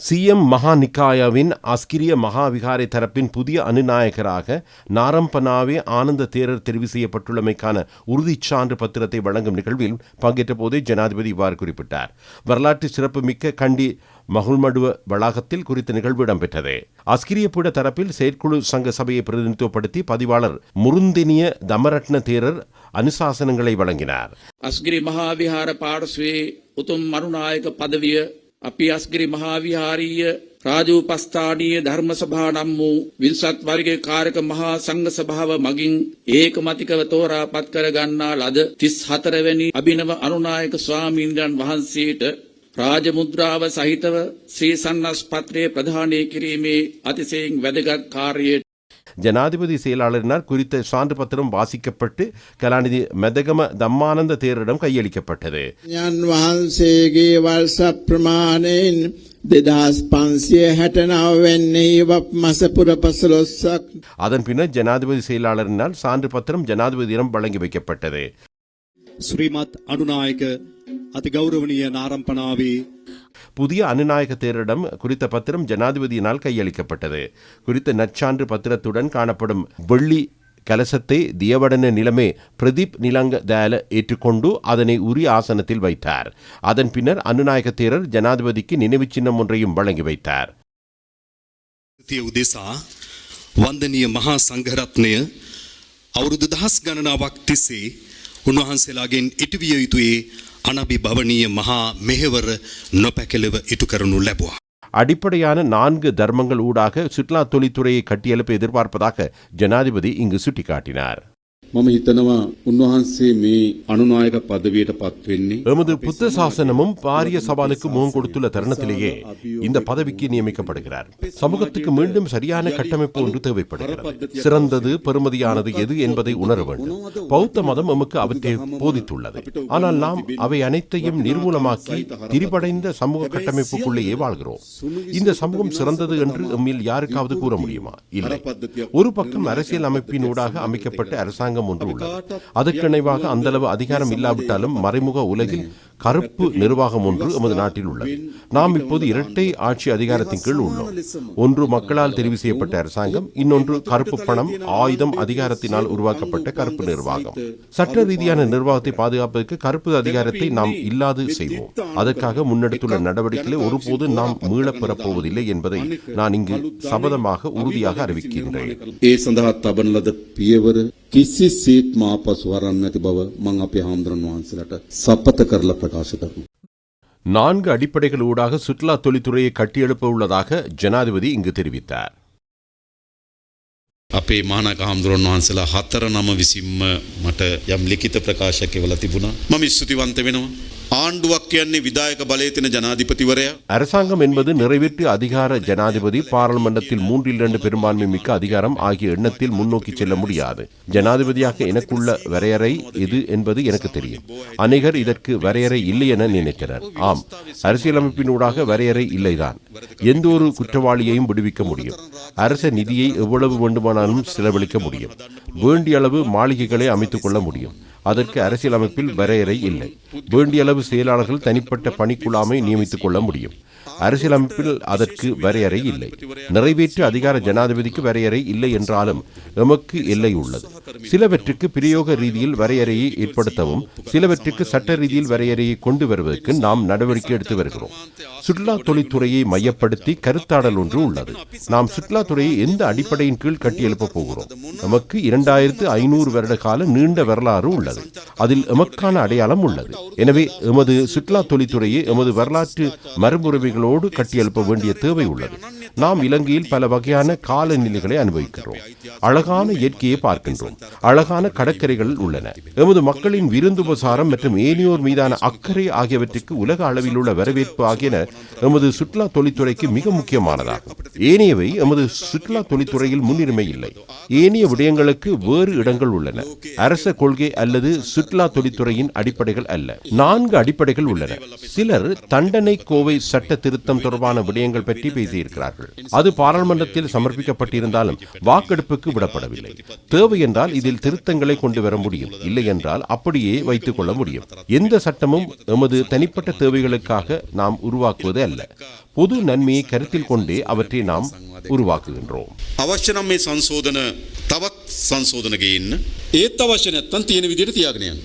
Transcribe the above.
CM மகாநிக்காயாவின் Asgiriya மகாவிகாரை தரப்பின் புதிய அனுநாயகராக நாரம்பனாவே ஆனந்த தேரர் தெரிவு செய்யப்பட்டுள்ளமைக்கான உறுதிச் சான்று பத்திரத்தை வழங்கும் நிகழ்வில் பங்கேற்ற போதே ஜனாதிபதி இவ்வாறு குறிப்பிட்டார். வரலாற்று சிறப்புமிக்க கண்டி மகுழ்மடுவ வளாகத்தில் குறித்த நிகழ்வு இடம்பெற்றது. அஸ்கிரியபுட தரப்பில் செயற்குழு சங்க சபையை பிரதிநிதித்துவப்படுத்தி பதிவாளர் முருந்தினிய தமரட்ன தேரர் அனுசாசனங்களை வழங்கினார். அஸ்கிரி மகாவிகார பாடஸ்வே உத்தம் மருநாயக பதவிய අපි අස්ගිරි මහාවිහාරීය රාජූපස්ථානීය ධර්ම සභා නම් වූ විල්සත් වර්ගයේ කාරක මහා සංඝ සභාව මගින් ඒකමතිකව තෝරා පත් කර ගන්නා ලද 34 වැනි අභිනව අනුනායක ස්වාමීන්ද්‍රයන් වහන්සේට රාජමුද්‍රාව සහිතව ශ්‍රී සන්නස් පත්‍රයේ ප්‍රදානය කිරීමේ අතිශයින් වැදගත් කාර්යයට ஜனாதிபதி செயலாளரினால் குறித்த சான்று பத்திரம் வாசிக்கப்பட்டு கலாநிதி மெதகம தம்மானந்த தேரிடம் கையளிக்கப்பட்டது. அதன் பின்னர் ஜனாதிபதி செயலாளரினால் சான்று பத்திரம் ஜனாதிபதியிடம் வழங்கி வைக்கப்பட்டது. ශ්‍රීමත් අනුනායක අතිගෞරවනීය නාරම්පනාවේ புதிய அனுநாயக தேரரிடம் குறித்த பத்திரம் ஜனாதிபதியினால் கையளிக்கப்பட்டது குறித்த நற்சான்று பத்திரத்துடன் காணப்படும் வெள்ளி கலசத்தை தியவடன நிலமே பிரதீப் நிலங்க தயால ஏற்றுக்கொண்டு அதனை உரிய ஆசனத்தில் வைத்தார் அதன் பின்னர் அனுநாயக தேரர் ஜனாதிபதிக்கு நினைவுச் சின்னம் ஒன்றையும் வழங்கி வைத்தார் තිය උදෙසා වන්දනීය මහා සංඝරත්නය අවුරුදු දහස් ගණනාවක් තිස්සේ උන්වහන්සේලාගෙන් ඉටවිය යුතුයේ අනබි භවනීය මහා මෙහෙවර නොපැකෙලව ඉටු කරනු ලැබවා. அடிப்படையான நான்கு தர்மங்கள் ஊடாக சுற்றுலா தொழில்துறையை கட்டியெழுப்ப எதிர்பார்ப்பதாக ஜனாதிபதி இங்கு சுட்டிக்காட்டினார் මම හිතනවා උන්වහන්සේ මේ අනුනායක පදවියට පත්වෙන්නේ எமது புத்த சாசனமும் பாரிய சவாலுக்கு முகம் கொடுத்துள்ள தருணத்திலேயே இந்த பதவிக்கு நியமிக்கப்படுகிறார் சமூகத்துக்கு மீண்டும் சரியான கட்டமைப்பு ஒன்று தேவைப்படுகிறது சிறந்தது பெருமதியானது எது என்பதை உணர வேண்டும் பௌத்த மதம் எமக்கு அவற்றை போதித்துள்ளது ஆனால் நாம் அவை அனைத்தையும் நிர்மூலமாக்கி திரிபடைந்த சமூக கட்டமைப்புக்குள்ளேயே வாழ்கிறோம் இந்த சமூகம் சிறந்தது என்று எம்மில் யாருக்காவது கூற முடியுமா இல்லை ஒரு பக்கம் அரசியல் அமைப்பின் ஊடாக அமைக்கப்பட்ட அரசாங்கம் ஒன்று உள்ளது. அதற்கு இணைவாக அந்த அளவு அதிகாரம் இல்லாவிட்டாலும் மறைமுக உலகில் கருப்பு நிர்வாகம் ஒன்று எமது நாட்டில் உள்ளது. நாம் இப்போது இரட்டை ஆட்சி அதிகாரத்தின் கீழ் உள்ளோம். ஒன்று மக்களால் தெரிவு செய்யப்பட்ட அரசாங்கம் இன்னொன்று கருப்பு பணம் ஆயுதம் அதிகாரத்தினால் உருவாக்கப்பட்ட கருப்பு நிர்வாகம். சட்ட ரீதியான நிர்வாகத்தை பாதுகாப்பதற்கு கருப்பு அதிகாரத்தை நாம் இல்லாது செய்வோம். அதற்காக முன்னெடுத்துள்ள நடவடிக்கைகளை ஒருபோது நாம் மீளப் பெறப்போவதில்லை என்பதை நான் இங்கு சபதமாக உறுதியாக அறிவிக்கின்றேன். ඒ සඳහා තබන ලද පියවර කිසි සේත් මා පසු වරන්න නැති බව මං අපේ හාමුදුරන් වහන්සේලාට සපත කරලා ප්‍රකාශ කරනවා. நான்கு அடிப்படைகள் ஊடாக சுற்றுலா தொழில்துறையை கட்டியெழுப்ப உள்ளதாக ஜனாதிபதி இங்கு தெரிவித்தார் අපේ මානක හාමුදුරුවන් වහන්සේලා හතර නම විසින්ම මට යම් ලිඛිත ප්‍රකාශයක් එවලා තිබුණා. මම ස්තුතිවන්ත වෙනවා. ආණ්ඩුවක් කියන්නේ විදායක බලය තියෙන ජනාධිපතිවරයා அரசாங்கம் என்பது நிறைவேற்று அதிகார ஜனாதிபதி பாராளுமன்றத்தில் மூன்றில் இரண்டு பெரும்பான்மை மிக்க அதிகாரம் ஆகிய எண்ணத்தில் முன்னோக்கி செல்ல முடியாது ஜனாதிபதியாக எனக்குள்ள வரையறை இது என்பது எனக்கு தெரியும் அநேகர் இதற்கு வரையறை இல்லை என நினைத்தனர் ஆம் அரசியலமைப்பினூடாக வரையறை இல்லைதான் எந்த ஒரு குற்றவாளியையும் விடுவிக்க முடியும் அரச நிதியை எவ்வளவு வேண்டுமானாலும் செலவழிக்க முடியும் வேண்டிய அளவு மாளிகைகளை அமைத்துக் கொள்ள முடியும் அதற்கு அரசியலமைப்பில் வரையறை இல்லை. வேண்டிய அளவு செயலாளர்கள் தனிப்பட்ட பணிக்குழாமை நியமித்துக் கொள்ள முடியும். அரசியலமைப்பில் அதற்கு வரையறை இல்லை. நிறைவேற்று அதிகார ஜனாதிபதிக்கு வரையறை இல்லை என்றாலும் எமக்கு எல்லை உள்ளது. சிலவற்றுக்கு பிரயோக ரீதியில் வரையறையை ஏற்படுத்தவும் சிலவற்றுக்கு சட்ட ரீதியில் வரையறையை கொண்டு வருவதற்கு நாம் நடவடிக்கை எடுத்து வருகிறோம். சுற்றுலா தொழில்துறையை மையப்படுத்தி கருத்தாடல் ஒன்று உள்ளது. நாம் சுற்றுலா துறையை எந்த அடிப்படையின் கீழ் கட்டியெழுப்பப் போகிறோம்? நமக்கு இரண்டாயிரத்து ஐநூறு வருட கால நீண்ட வரலாறு உள்ளது. அதில் எமக்கான அடையாளம் உள்ளது. எனவே எமது சுற்றுலா தொழில்துறையை எமது வரலாற்று மரபுரிமைகளோடு கட்டியெழுப்ப வேண்டிய தேவை உள்ளது. நாம் இலங்கையில் பல வகையான காலநிலைகளை அனுபவிக்கிறோம். அழகான இயற்கையை பார்க்கின்றோம். அழகான கடற்கரைகள் உள்ளன. எமது மக்களின் விருந்துபசாரம் மற்றும் ஏனையோர் மீதான அக்கறை ஆகியவற்றுக்கு உலக அளவில் உள்ள வரவேற்பு ஆகியன எமது சுற்றுலா தொழில்துறைக்கு மிக முக்கியமானதாகும். ஏனையவை எமது சுற்றுலா தொழில்துறையில் முன்னுரிமை இல்லை. ஏனைய விடயங்களுக்கு வேறு இடங்கள் உள்ளன. அரச கொள்கை அல்லது சுற்றுலா தொழில்துறையின் அடிப்படைகள் அல்ல. நான்கு அடிப்படைகள் உள்ளன. சிலர் தண்டனை கோவை சட்ட திருத்தம் தொடர்பான விடயங்கள் பற்றி பேசியிருக்கிறார்கள். அது பாராளுமன்றத்தில் சமர்ப்பிக்கப்பட்டிருந்தாலும் வாக்கெடுப்புக்கு விடப்படவில்லை. தேவை என்றால் இதில் திருத்தங்களை கொண்டு வர முடியும். இல்லை என்றால் அப்படியே வைத்துக் கொள்ள முடியும். எந்த சட்டமும் எமது தனிப்பட்ட தேவைகளுக்காக நாம் உருவாக்குவது அல்ல. பொது நன்மையை கருத்தில் கொண்டே அவற்றை நாம் உருவாக்குகின்றோம். அவசிய நம்மை சன்சோதன தவத் சன்சோதனகையின் ஏத்தவசிய தன் விதிர்த்தியாகினேன்